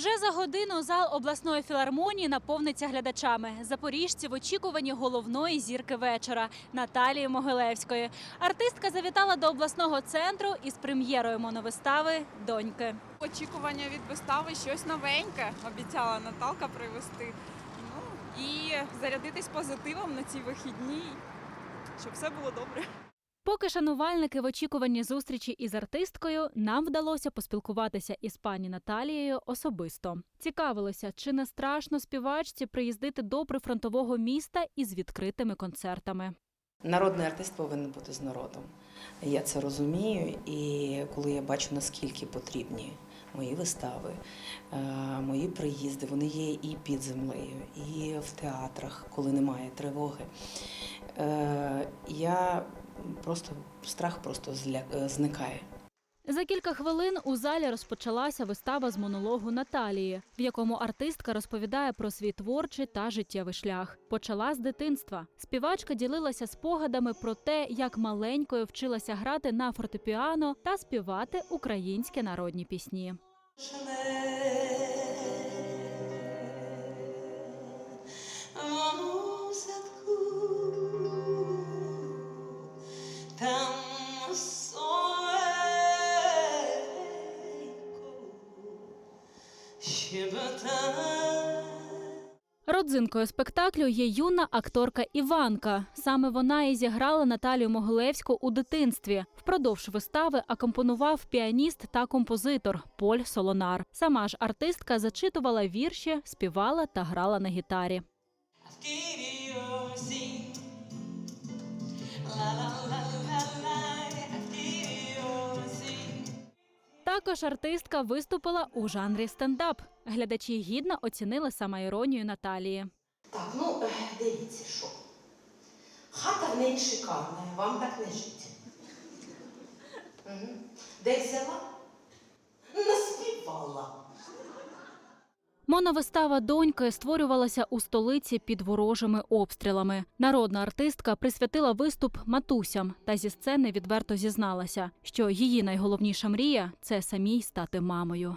Вже за годину зал обласної філармонії наповниться глядачами. Запоріжці в очікуванні головної зірки вечора Наталії Могилевської. Артистка завітала до обласного центру із прем'єрою моновистави Доньки. Очікування від вистави щось новеньке обіцяла Наталка привезти. Ну і зарядитись позитивом на ці вихідні, щоб все було добре. Поки шанувальники в очікуванні зустрічі із артисткою, нам вдалося поспілкуватися із пані Наталією особисто. Цікавилося, чи не страшно співачці приїздити до прифронтового міста із відкритими концертами. Народний артист повинен бути з народом. Я це розумію, і коли я бачу, наскільки потрібні мої вистави, е, мої приїзди, вони є і під землею, і в театрах, коли немає тривоги. е, Я просто страх просто е, зникає. За кілька хвилин у залі розпочалася вистава з монологу Наталії, в якому артистка розповідає про свій творчий та життєвий шлях. Почала з дитинства. Співачка ділилася спогадами про те, як маленькою вчилася грати на фортепіано та співати українські народні пісні. Родзинкою спектаклю є юна акторка Іванка. Саме вона і зіграла Наталію Могилевську у дитинстві. Впродовж вистави акомпонував піаніст та композитор Поль Солонар. Сама ж артистка зачитувала вірші, співала та грала на гітарі. Авкірі Також артистка виступила у жанрі стендап. Глядачі гідно оцінили самоіронію Наталії. Так, ну е, дивіться, що. Хата в неї шикарна, вам так не. Угу. Де взяла? Наспівала. Моновистава доньки створювалася у столиці під ворожими обстрілами. Народна артистка присвятила виступ матусям та зі сцени відверто зізналася, що її найголовніша мрія це самій стати мамою.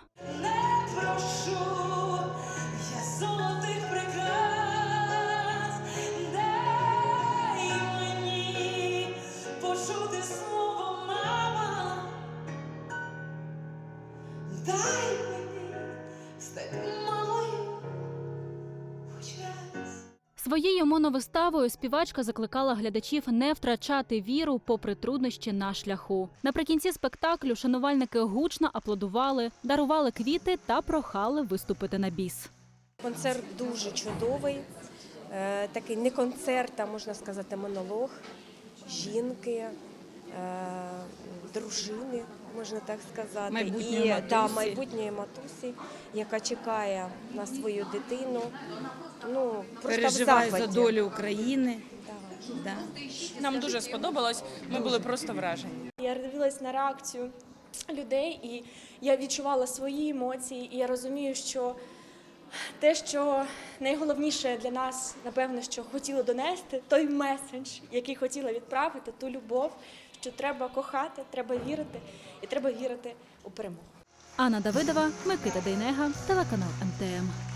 Своєю моновиставою співачка закликала глядачів не втрачати віру попри труднощі на шляху. Наприкінці спектаклю шанувальники гучно аплодували, дарували квіти та прохали виступити на біс. Концерт дуже чудовий. Е, Такий не концерт, а можна сказати, монолог жінки, е, дружини, можна так сказати, Майбутньої і матусі. Да, майбутньої матусі, яка чекає на свою дитину. Ну переживає за долю України. Да. Да. Нам дуже сподобалось. Ми були просто вражені. Я дивилась на реакцію людей, і я відчувала свої емоції, і я розумію, що те, що найголовніше для нас, напевно, що хотіло донести, той меседж, який хотіла відправити, ту любов, що треба кохати, треба вірити, і треба вірити у перемогу. Анна Давидова, Микита Дейнега, телеканал МТМ.